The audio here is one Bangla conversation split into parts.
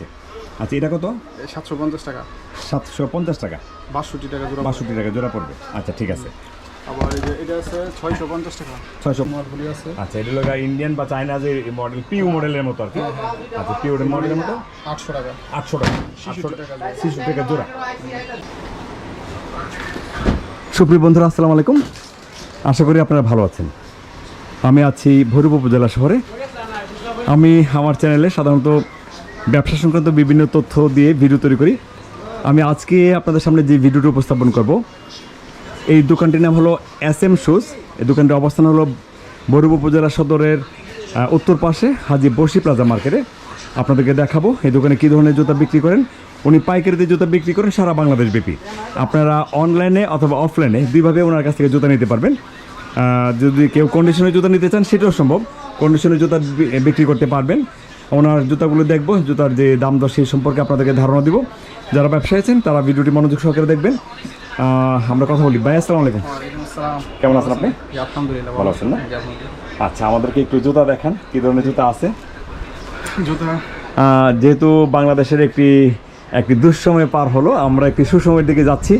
হচ্ছে আচ্ছা এটা কত? সাতশো পঞ্চাশ টাকা। সাতশো পঞ্চাশ টাকা। বাষট্টি টাকা জোড়া বাষট্টি টাকা জোড়া পড়বে। আচ্ছা ঠিক আছে। আবার এটা আছে ছয়শো পঞ্চাশ টাকা। ছয়শো আছে। আচ্ছা এটা হলো ইন্ডিয়ান বা চায়না যে মডেল পিউ মডেলের মতো আর কি। আচ্ছা পিউ মডেলের মতো? আটশো টাকা। আটশো টাকা। আটশো টাকা শিশু টাকা জোড়া। সুপ্রিয় বন্ধুরা আসসালামু আলাইকুম। আশা করি আপনারা ভালো আছেন। আমি আছি ভৈরব উপজেলা শহরে। আমি আমার চ্যানেলে সাধারণত ব্যবসা সংক্রান্ত বিভিন্ন তথ্য দিয়ে ভিডিও তৈরি করি। আমি আজকে আপনাদের সামনে যে ভিডিওটি উপস্থাপন করব, এই দোকানটির নাম হলো এস এম শুজ। এই দোকানটির অবস্থান হলো বরুব উপজেলা সদরের উত্তর পাশে হাজি বসি প্লাজা মার্কেটে। আপনাদেরকে দেখাবো এই দোকানে কী ধরনের জুতা বিক্রি করেন। উনি পাইকারিতে জুতা বিক্রি করেন সারা বাংলাদেশ ব্যাপী। আপনারা অনলাইনে অথবা অফলাইনে দুইভাবে ওনার কাছ থেকে জুতা নিতে পারবেন। যদি কেউ কন্ডিশনের জুতা নিতে চান, সেটাও সম্ভব। কন্ডিশনের জুতা বিক্রি করতে পারবেন। ওনার জুতাগুলো দেখব জুতার যে দাম দর সেই সম্পর্কে আপনাদেরকে ধারণা দিব। যারা ব্যবসায়ী আছেন তারা ভিডিওটি মনোযোগ সহকারে দেখবেন। আমরা কথা বলি। ভাই আসসালামু আলাইকুম। কেমন আছেন আপনি? আলহামদুলিল্লাহ ভালো আছেন না? আচ্ছা আমাদেরকে একটু জুতা দেখান। কি ধরনের জুতা আছে? জুতা? যেহেতু বাংলাদেশের একটি একটি দুঃসময় পার হলো আমরা একটি সুসময়ের দিকে যাচ্ছি।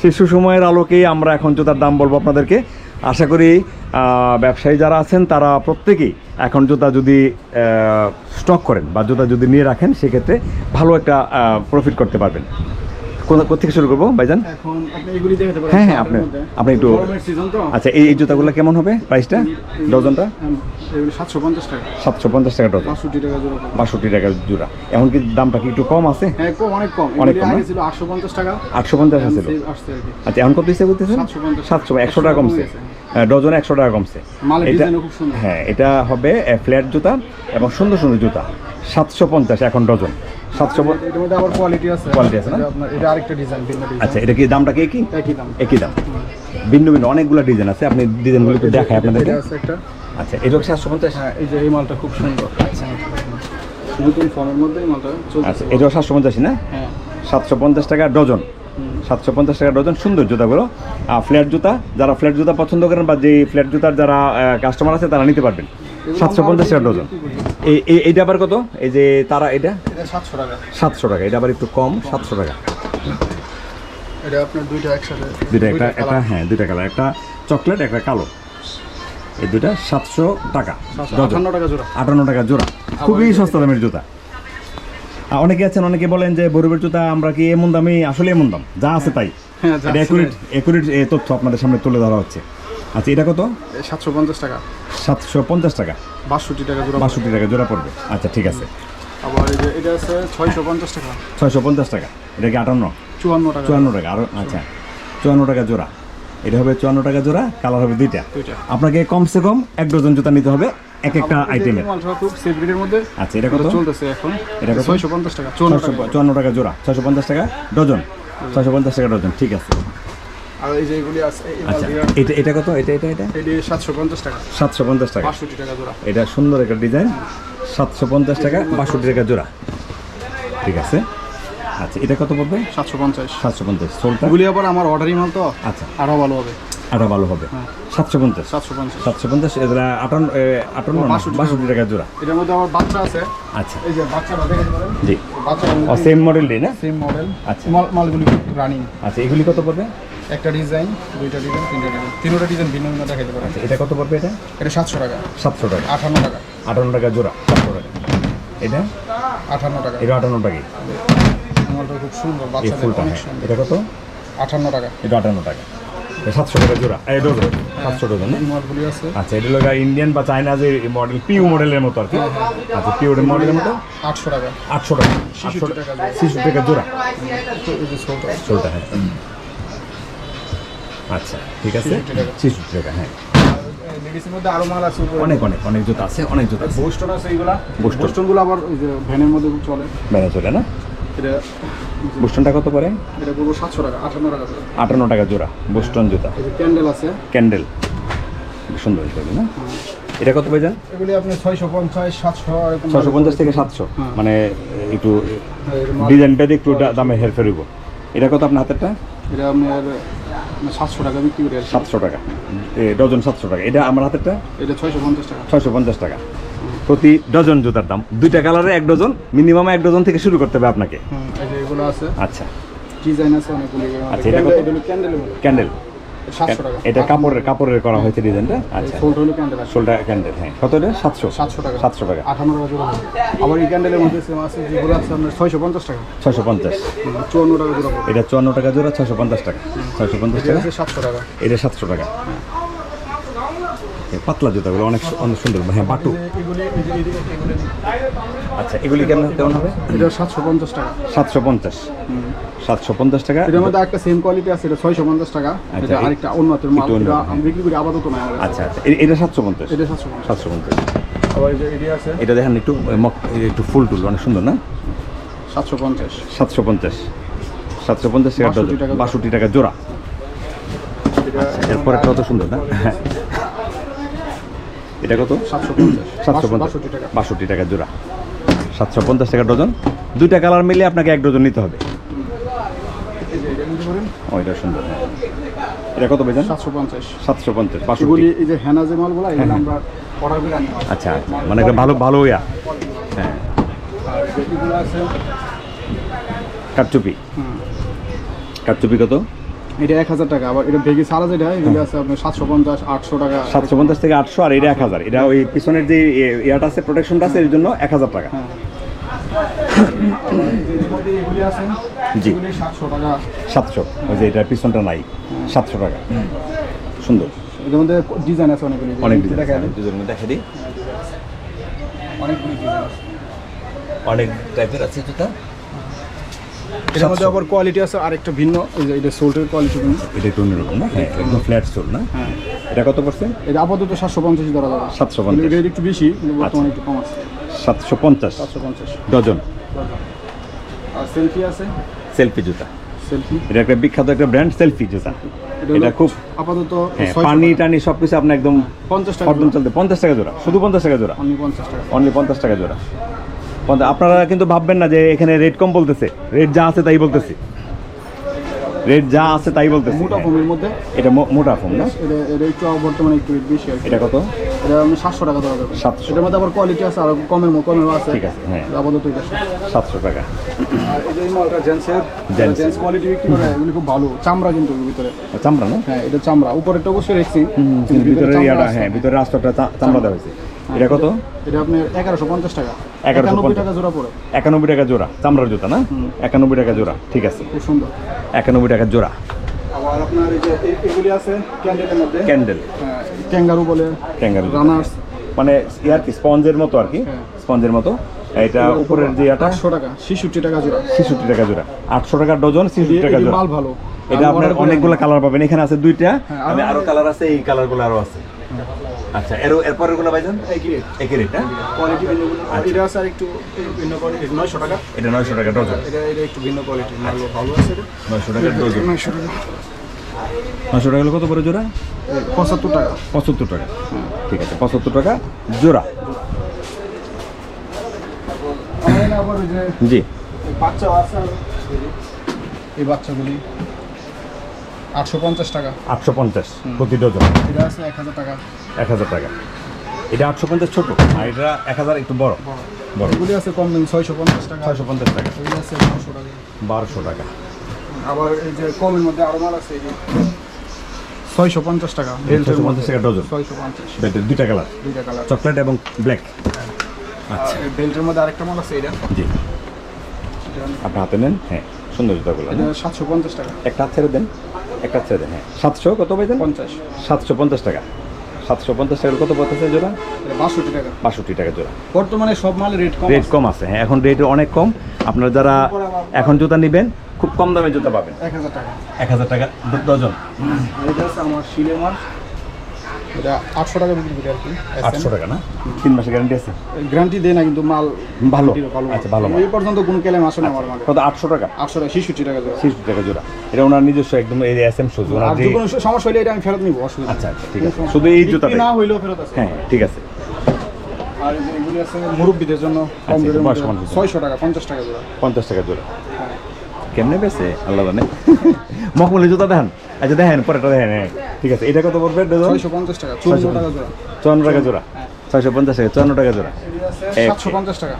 সেই সুসময়ের আলোকেই আমরা এখন জুতার দাম বলব আপনাদেরকে। আশা করি ব্যবসায়ী যারা আছেন তারা প্রত্যেকেই এখন জুতা যদি স্টক করেন বা জুতা যদি নিয়ে রাখেন সেক্ষেত্রে ভালো একটা প্রফিট করতে পারবেন। কোথা কোথেকে শুরু করব ভাইজান? হ্যাঁ হ্যাঁ আপনি আপনি একটু আচ্ছা এই জুতাগুলো কেমন হবে প্রাইসটা ডজনটা? সাতশো পঞ্চাশ টাকা। সাতশো পঞ্চাশ টাকা ডজন। বাষট্টি টাকা জোড়া পড়বে। বাষট্টি টাকা জোড়া। এখন কি দামটা কি একটু কম আছে? হ্যাঁ কম অনেক কম। অনেক কম ছিল আটশো পঞ্চাশ টাকা। আটশো পঞ্চাশ কি। আচ্ছা এখন কত হিসেবে বলতেছেন? সাতশো একশো টাকা কমছে। ডজনে একশো টাকা কমছে। এটা হ্যাঁ এটা হবে ফ্ল্যাট জুতা এবং সুন্দর সুন্দর জুতা। সাতশো পঞ্চাশ এখন ডজন। সাতশো পঞ্চাশ আবার কোয়ালিটি আছে। Quality আছে না? এটা আরেকটা ডিজাইন আচ্ছা এটা কি দামটা কি একই? একই দাম। একই দাম। ভিন্ন ভিন্ন অনেকগুলো ডিজাইন আছে। আপনি ডিজাইনগুলো একটু দেখায় আপনাদেরকে। আচ্ছা এটা হচ্ছে সাতশো পঞ্চাশ? হ্যাঁ এই যে এই মালটা খুব সুন্দর। আচ্ছা। নতুন ফর্মের মধ্যে এই মালটা আচ্ছা এটাও সাতশো পঞ্চাশই না? হ্যাঁ। সাতশো পঞ্চাশ টাকা ডজন। সাতশো পঞ্চাশ টাকা ডজন সুন্দর জুতাগুলো। ফ্ল্যাট জুতা যারা ফ্ল্যাট জুতা পছন্দ করেন বা যে ফ্ল্যাট জুতার যারা কাস্টমার আছে তারা নিতে পারবেন। সাতশো পঞ্চাশ টাকা ডজন। এই এই- এইটা আবার কত? এই যে তারা এটা? সাতশো টাকা। সাতশো টাকা এটা আবার একটু কম সাতশো টাকা। এটা আপনার দুইটা একসাথে। দুইটা একটা একটা হ্যাঁ দুইটা কালার একটা চকলেট একটা কালো। এই দুইটা সাতশো টাকা আটান্ন টাকা জোড়া। আটান্ন টাকা জোড়া। খুবই সস্তা দামের জুতা। অনেকে আছেন অনেকে বলেন যে বরুবের জুতা আমরা কি এমন দামই আসলে এমন দাম। যা আছে তাই। যা একুরেট একুরেট তথ্য আপনাদের সামনে তুলে ধরা হচ্ছে। আচ্ছা এটা কত? সাতশো পঞ্চাশ টাকা। সাতশো পঞ্চাশ টাকা। বাষট্টি টাকা জোড়া বাষট্টি টাকা জোড়া পড়বে। আচ্ছা ঠিক আছে। আবার এটা আছে ছয়শো পঞ্চাশ টাকা। ছয়শো পঞ্চাশ টাকা। এটা কি আটান্ন? চুয়ান্ন টাকা। চুয়ান্ন টাকা। আরও আচ্ছা। চুয়ান্ন টাকা জোড়া। এটা হবে চুয়ান্ন টাকা জোড়া কালার হবে দুইটা। আপনাকে কমসে কম এক ডজন জুতা নিতে হবে এক একটা মধ্যে আচ্ছা এটা কত? এটা চলতেছে এখন। এটা কত? ছয়শো পঞ্চাশ টাকা চুয়ান্ন টাকা। জোড়া ছয়শো পঞ্চাশ টাকা ডজন। ছয়শো পঞ্চাশ টাকা ডজন ঠিক আছে। আর এই যে এগুলি আছে আচ্ছা এটা এটা কত? এটা এটা এটা? এটি সাতশো পঞ্চাশ টাকা। সাতশো পঞ্চাশ টাকা। বাষট্টি টাকা জোড়া। এটা সুন্দর একটা ডিজাইন সাতশো পঞ্চাশ টাকা বাষট্টি টাকা জোড়া। ঠিক আছে। আচ্ছা এটা কত পড়বে? সাতশো পঞ্চাশ। সাতশো পঞ্চাশ। সোলটা? এগুলি আবার আমার অর্ডারই মাল তো আচ্ছা। আরও ভালো হবে। আটা ভালো হবে? হ্যাঁ। সাতশো পঞ্চাশ? সাতশো পঞ্চাশ। সাতশো পঞ্চাশ এটা আটান্ন আটান্ন বাষট্টি টাকা। জোড়া। এটার মধ্যে আমার বাচ্চা আছে। আচ্ছা। এই যে বাচ্চাটা দেখতে জি। বাচ্চা সেম মডেলটি না? সেম মডেল আচ্ছা। মাল মালগুলি রানিং আচ্ছা এগুলি কত পড়বে? একটা ডিজাইন দুইটা ডিজাইন তিনটা ডিজাইন। তিনটা ডিজাইন ভিন্ন ভিন্ন দেখাইতে পারেন আচ্ছা এটা কত পড়বে এটা? এটা সাতশো টাকা। সাতশো টাকা। আঠান্ন টাকা। আটান্ন টাকা জোড়া সাতশো টাকা। এটা? আঠান্ন টাকা। এটা আটান্ন টাকা মালটা খুব সুন্দর এই বাচ্চাদের ফুলটা অনেক হ্যাঁ। সুন্দর। এটা কত? আঠান্ন টাকা। এটা আটান্ন টাকা। সাতশো টাকা জোড়া। এই ডজন সাতশো ডজন না? এই আছে। আচ্ছা এটা হলো ইন্ডিয়ান বা চায়না যে মডেল পিউ মডেলের মতো আর কি। আচ্ছা পিউ মডেলের মতো? আটশো টাকা। আটশো টাকা। আটশো টাকা শিশু টাকা জোড়া। এই যে ছোট। চলটা হ্যাঁ। আচ্ছা ঠিক আছে। 66 টাকা। হ্যাঁ। লেডিসের মধ্যে আরও মাল আছে উপরে। অনেক অনেক অনেক জুতো আছে অনেক জুতো আছে। বোস্টন আছে এইগুলা। বোস্টনগুলো আবার ওই যে ভ্যানের মধ্যে চলে। মেনে চলে না? এটা বুস্টনটা কত পরে এটা সাতশো টাকা আটান্ন টাকা করে। আটান্ন টাকা জোড়া বুস্টন জুতা। ক্যান্ডেল আছে। ক্যান্ডেল সুন্দর হিসেবে না? এটা কত পেয়ে যান এগুলি আপনি ছয়শো পঞ্চাশ সাতশো ছশো পঞ্চাশ থেকে সাতশো। হ্যাঁ। মানে একটু হ্যাঁ, ডিজাইনটা দিয়ে একটু দামে হেরফের হইব। এটা কত আপনার হাতেরটা? এটা আপনার সাতশো টাকা বিক্রি করে সাতশো টাকা। এ, ডজন সাতশো টাকা। এটা আমার হাতেরটা? এটা ছয়শো পঞ্চাশ টাকা। ছয়শো পঞ্চাশ টাকা। প্রতি ডজন জুতার দাম। দুইটা কালারে এক ডজন মিনিমাম এক ডজন থেকে শুরু করতে হবে আপনাকে। এগুলো আছে। আচ্ছা। ডিজাইন আছে অনেকগুলি। আচ্ছা, এটা ক্যান্ডেল এটা কাপড়ের কাপড়ের করা হয়েছে ডিজাইনটা? আচ্ছা। ক্যান্ডেল ক্যান্ডেল হ্যাঁ। কত এটা? সাতশো। সাতশো টাকা। সাতশো টাকা। আঠান্ন টাকা আবার এই ক্যান্ডেলের মধ্যে সেম আছে যেগুলো আছে আপনার ছয়শো পঞ্চাশ টাকা। ছয়শো পঞ্চাশ। চুয়ান্ন টাকা জোড়া এটা চুয়ান্ন টাকা জোড়া ছয়শো পঞ্চাশ টাকা। ছয়শো পঞ্চাশ টাকা? সাতশো টাকা। এটা সাতশো টাকা। এই পাতলা জুতাগুলো অনেক অনেক সুন্দর। হ্যাঁ বাটু। আচ্ছা এগুলি কেমন কেমন হবে? এটা সাতশো পঞ্চাশ টাকা। সাতশো পঞ্চাশ। সাতশো পঞ্চাশ টাকা? এটার মধ্যে একটা সেম কোয়ালিটি আছে এটা ছয়শো পঞ্চাশ টাকা। আচ্ছা, এটা আরেকটা মাল এটা হ্যাঁ। আমি বিক্রি করি আপাতত না আচ্ছা আচ্ছা এটা সাতশো পঞ্চাশ। এটা সাতশো পঞ্চাশ। সাতশো পঞ্চাশ। এটি আছে? এটা দেখেন একটু একটু ফুল টুল অনেক সুন্দর না? সাতশো পঞ্চাশ। সাতশো পঞ্চাশ। সাতশো পঞ্চাশ টাকা 62 টাকা। বাষট্টি টাকা জোড়া। এটা এরপর একটা অত সুন্দর না? হ্যাঁ। এটা কত? সাতশো পঞ্চাশ। বাষট্টি টাকা। জোড়া। সাতশো পঞ্চাশ টাকা ডজন। দুইটা কালার মিলে আপনাকে এক ডজন নিতে হবে। ও এটা সুন্দর। হ্যাঁ। এটা কত বেজন সাতশো পঞ্চাশ। সাতশো পঞ্চাশ বাষট্টি। এই যে হেনা যে মালগুলো আমরা অর্ডার করে আনি আচ্ছা আচ্ছা। মানে একটা ভালো ভালো ইয়া। হ্যাঁ। কাটচুপি কাটচুপি কত? এটা এক হাজার টাকা আবার এটা ভেগে সারা যেটা এগুলো আছে আপনার সাতশো পঞ্চাশ আটশো টাকা। সাতশো পঞ্চাশ থেকে আটশো আর এটা এক হাজার। এটা ওই পিছনের যে ইয়ে- ইয়াটা আছে প্রোটেকশনটা আছে এর জন্য এক হাজার টাকা। হ্যাঁ। জি। সাতশো ওই যে এটার পিছনটা নাই সাতশো টাকা। সুন্দর। এর মধ্যে ডিজাইন আছে অনেকগুলি। অনেক ডিজাইন। ডিজাইন দেখে দিই। অনেকগুলি ডিজাইন অনেক টাইপের আছে জুতা। এটার মধ্যে আবার কোয়ালিটি আছে আরেকটা ভিন্ন এটা সোল্টের কোয়ালিটি ভিন্ন। এটা একটু অন্যরকম না? হ্যাঁ একদম ফ্ল্যাট সোল না? হ্যাঁ। এটা কত পার্সেন্ট এটা আপাতত সাতশো পঞ্চাশ ধরা যাবে। 750 কিন্তু এটা একটু বেশি বর্তমানে একটু কম আছে। সাতশো পঞ্চাশ। সাতশো পঞ্চাশ। ডজন। আর সেলফি আছে? সেলফি জুতা। সেলফি এটা একটা বিখ্যাত একটা ব্র্যান্ড সেলফি জুতা। এটা খুব আপাতত হ্যাঁ 600 পানি। টানি সব কিছু আপনার একদম পঞ্চাশ টাকা চলতে পঞ্চাশ টাকা জোড়া। শুধু পঞ্চাশ টাকা জোড়া। অনলি পঞ্চাশ টাকা। অনলি পঞ্চাশ টাকা জোড়া। পঞ্চাশ- আপনারা কিন্তু ভাববেন না যে এখানে রেট কম বলতেছে। রেট যা আছে তাই বলতেছি। রেট যা আছে তাই বলতেছি। মোটা হ্যাঁ। ফোমের মধ্যে? এটা মোটা ফোন না? এটা একটু বর্তমানে একটু বেশি কি। এটা কত? এটা আমি সাতশো টাকা দেওয়া যাবে। 700 এটার মধ্যে আবার কোয়ালিটি আছে আর কমের কমেরও আছে। ঠিক আছে, হ্যাঁ। আপাতত এটা সাতশো। টাকা। আর এই যে মালটা জেন্সের জেন্স কোয়ালিটি বিক্রি করে এগুলি খুব ভালো। চামড়া কিন্তু ভিতরে। চামড়া না? হ্যাঁ এটা চামড়া। উপরেরটা অবশ্যই রেক্সি কিন্তু ভিতরে ইয়াটা হ্যাঁ ভিতরে রাস্তাটা চামড়া দেওয়া হয়েছে। এটা কত? এটা আপনার এগারোশো পঞ্চাশ টাকা। 1150 একানব্বই টাকা জোড়া পড়ে। একানব্বই টাকা জোড়া চামড়ার জুতা না? একানব্বই টাকা জোড়া ঠিক আছে। খুব সুন্দর। একানব্বই টাকা জোড়া। আবার আপনার এই যে এগুলি আছে ক্যান্ডেলের মধ্যে? ক্যান্ডেল। ক্যাঙ্গারু বলে ক্যাঙ্গারু রানার্স। মানে ইয়ার কি স্পঞ্জের মতো আর কি? হ্যাঁ। স্পঞ্জের মতো। এটা উপরের যে ইয়াটা? আটশো টাকা ছেষট্টি টাকা জোড়া। ছেষট্টি টাকা জোড়া। আটশো টাকা ডজন ছেষট্টি টাকা জোড়া। মাল ভালো। এটা আপনার অনেকগুলো কালার পাবেন। এখানে আছে দুইটা। হ্যাঁ, আমি আরো- আরও কালার আছে এই কালারগুলো আরও আছে। আচ্ছা এর এরপরেরগুলো ভাইজান। একই rate। একই রেট হ্যাঁ কোয়ালিটি ভিন্ন আর এটা আছে আর একটু ভিন্ন কোয়ালিটি নয়শো টাকা। এটা নয়শো টাকা ডজন এটা এটা একটু ভিন্ন কোয়ালিটি মাল ভালো আছে এটা। নয়শো টাকা ডজন নয়শো টাকা। নয়শো টাকা কত করে জোড়া? পঁচাত্তর টাকা। পঁচাত্তর টাকা। ঠিক আছে পঁচাত্তর টাকা জোড়া। জি। বাচ্চা আছে। এই বাচ্চাগুলি আটশো পঞ্চাশ টাকা। আটশো পঞ্চাশ প্রতি ডজন এটা আছে এক হাজার টাকা। এক হাজার টাকা। এটা আটশো পঞ্চাশ ছোটো আর এটা এক হাজার একটু বড়। বড়। এগুলি আছে কম দামি ছয়শো পঞ্চাশ টাকা। ছয়শো পঞ্চাশ টাকা। এগুলি আছে নশো টাকা। বারোশো টাকা। আবার এই যে কমের মধ্যে আরও মাল আছে এই যে ছয়শো পঞ্চাশ টাকা। ছয়শো পঞ্চাশ টাকা ডজন। ছয়শো পঞ্চাশ। দুইটা কালার। দুইটা কালার। চকলেট এবং ব্ল্যাক। আচ্ছা। এই বেল্টের মধ্যে আরেকটা মাল আছে এটা। জি। আপনি হাতে নেন? হ্যাঁ সুন্দর জুতাগুলো সাতশো পঞ্চাশ টাকা। একটা ছেড়ে দেন একটা ছেড়ে দেন হ্যাঁ। সাতশো কত পাইতেন পঞ্চাশ। সাতশো পঞ্চাশ টাকা। সাতশো পঞ্চাশ টাকা। কত পড়তেছে জোড়া? বাষট্টি টাকা। বাষট্টি টাকা জোড়া। বর্তমানে সব মালের রেট কম রেট কম আছে। হ্যাঁ এখন রেট অনেক কম। আপনারা যারা এখন জুতা নেবেন খুব কম দামে জুতা পাবেন। এক হাজার টাকা। এক হাজার টাকা ডজন। আমার শিলে মাল এটা আটশো টাকা বিক্রি করি আর কি আটশো টাকা না? তিন মাসের গ্যারান্টি আছে? গ্যারান্টি দেয় না কিন্তু মাল ভালো। ভালো আচ্ছা ভালো এই পর্যন্ত কোনো কেলেম আসে না আমার মালে কত? আটশো টাকা? আটশো টাকা ছেষট্টি টাকা দেবে ছিষট্টি টাকা জোড়া। এটা ওনার নিজস্ব একদম এই এস এম সুজ ওনার আর যে কোনো সমস্যা হলে এটা আমি ফেরত নিবো অসুবিধা আচ্ছা আচ্ছা ঠিক আছে। শুধু এই বিক্রি না হইলেও ফেরত আছে হ্যাঁ ঠিক আছে। আর এগুলি আছে মুরব্বীদের জন্য কম আচ্ছা, জন্য। ছয়শো টাকা পঞ্চাশ টাকা জোড়া। পঞ্চাশ টাকা জোড়া। কেমনে বেছে আল্লাহ জানে। মখমলি জুতা দেখেন। আচ্ছা দেখেন পরেটা দেখেন হ্যাঁ। ঠিক আছে এটা কত পড়বে ছয়শো পঞ্চাশ টাকা চুয়ান্ন টাকা জোড়া। চুয়ান্ন টাকা জোড়া। ছয়শো পঞ্চাশ টাকা চুয়ান্ন টাকা জোড়া। একশো পঞ্চাশ টাকা।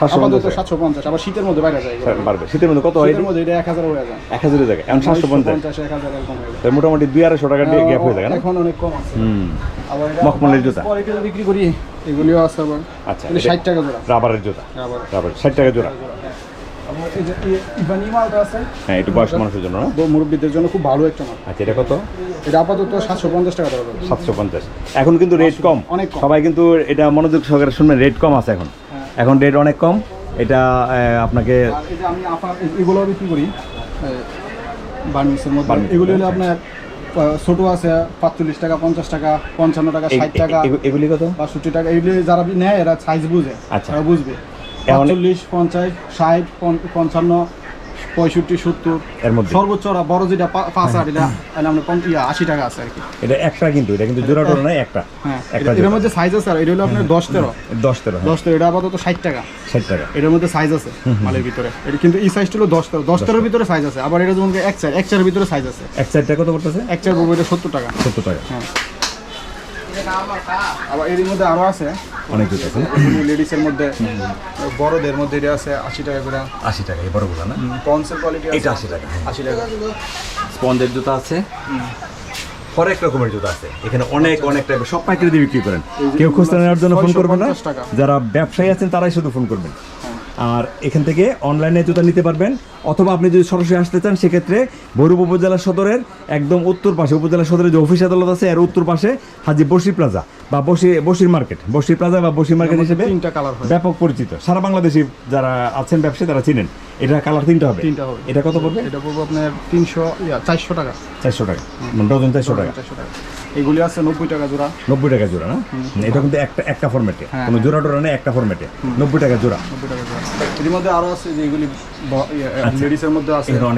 750 আপাতত সাতশো পঞ্চাশ আবার শীতের মধ্যে যায় বাড়বে। শীতের মধ্যে কত হয় শীতের মধ্যে এটা এক হাজার হয়ে যায়। এক হাজারের জায়গায়। এখন সাতশো পঞ্চাশ। এক হাজার এরকম হয়ে মোটামুটি দুই আড়াইশো টাকা দিয়ে গ্যাপ হয়ে যায় না? এখন অনেক কম আছে। হুম। মখমলের জুতা। পরে কেটে বিক্রি করি এগুলিও আছে আবার। আচ্ছা, ষাট টাকা জোড়া। রাবারের জুতা। রাবার। ষাট টাকা জোড়া। আবার এই যে ই- ইবানি মালটা আছে। হ্যাঁ বয়স্ক মানুষের জন্য না? মুরব্বীদের জন্য খুব ভালো একটা মাল। আচ্ছা এটা কত? এটা আপাতত সাতশো পঞ্চাশ টাকা দেওয়া সাতশো পঞ্চাশ। এখন কিন্তু রেট কম। অনেক সবাই কিন্তু এটা মনোযোগ সহকারে শুনবেন রেট কম আছে এখন। এখন রেট অনেক কম। এটা আপনাকে আমি এগুলো বিক্রি করি বার্মিক্সের মধ্যে। বার্মিক্স, এগুলি হলো আচ্ছা। আপনার ছোট আছে পাঁচচল্লিশ টাকা পঞ্চাশ টাকা পঞ্চান্ন টাকা ষাট টাকা। এগুলি কত? বাষট্টি টাকা। এগুলি যারা নেয় এরা সাইজ বুঝে। আচ্ছা। তারা বুঝবে। এখন- পঞ্চাশ ষাট পঞ্চান্ন পঁয়ষট্টি সত্তর। এর মধ্যে। সর্বোচ্চ বড় যেটা পাঁচ হাজার এটা ইয়া, আশি টাকা আছে আর কি। এটা একটা কিন্তু এটা কিন্তু জোড়া টোড়া নয় একটা। হ্যাঁ এটার মধ্যে সাইজ আছে আর এটা হলো আপনার দশ তেরো। দশ তেরো হ্যাঁ, দশ তেরো এটা আপাতত ষাট টাকা। ষাট টাকা। এটার মধ্যে সাইজ আছে মালের ভিতরে। এটা কিন্তু এই সাইজটা হলো দশ তেরো। দশ তেরোর ভিতরে সাইজ আছে আবার এটা যেমন এক চার এক চারের ভিতরে সাইজ আছে। এক সাইডটা কত পড়তেছে? এক চার বলব এটা সত্তর টাকা। সত্তর টাকা। হ্যাঁ। আবার এর মধ্যে আরও আছে। অনেক জুতো আছে লেডিসের মধ্যে বড়দের মধ্যে এটা আছে আশি টাকা করে। আশি টাকা এই বড়গুলো না? পন্সের কোয়ালিটি এটা আশি টাকা আশি টাকা। স্পঞ্জের জুতা আছে। হরেক রকমের জুতো আছে। এখানে অনেক অনেক টাইপের সব পাইকারি দিয়ে বিক্রি করেন। কেউ খুচরা নেওয়ার জন্য ফোন করবেন না। যারা ব্যবসায়ী আছেন তারাই শুধু ফোন করবেন। আর এখান থেকে অনলাইনে জুতা নিতে পারবেন। অথবা আপনি যদি সরাসরি আসতে চান, সেক্ষেত্রে ভৈরব উপজেলা সদরের একদম উত্তর পাশে, উপজেলা সদরের যে অফিস আদালত আছে, এর উত্তর পাশে হাজি বসি প্লাজা বা বসি বসির মার্কেট বসির প্লাজা বা বসির মার্কেট হিসেবে তিনটা কালার হয়। ব্যাপক পরিচিত। সারা বাংলাদেশি যারা আছেন ব্যবসায়ী তারা চিনেন। এটা কালার তিনটা হবে। তিনটা হবে। এটা কত পড়বে? এটা পড়বে আপনার তিনশো ইয়া চারশো টাকা। চারশো টাকা। মানে ডজন চারশো টাকা। চারশো টাকা। এগুলি আছে নব্বই টাকা জোড়া। নব্বই টাকা জোড়া না? এটা কিন্তু একটা একটা ফরম্যাটে হ্যাঁ, কোনো জোড়া টোড়া নেই একটা ফরম্যাটে নব্বই টাকা জোড়া। নব্বই টাকা জোড়া। এর মধ্যে আরও আছে যে এগুলি লেডিসের মধ্যে আছে। এখানে অনেক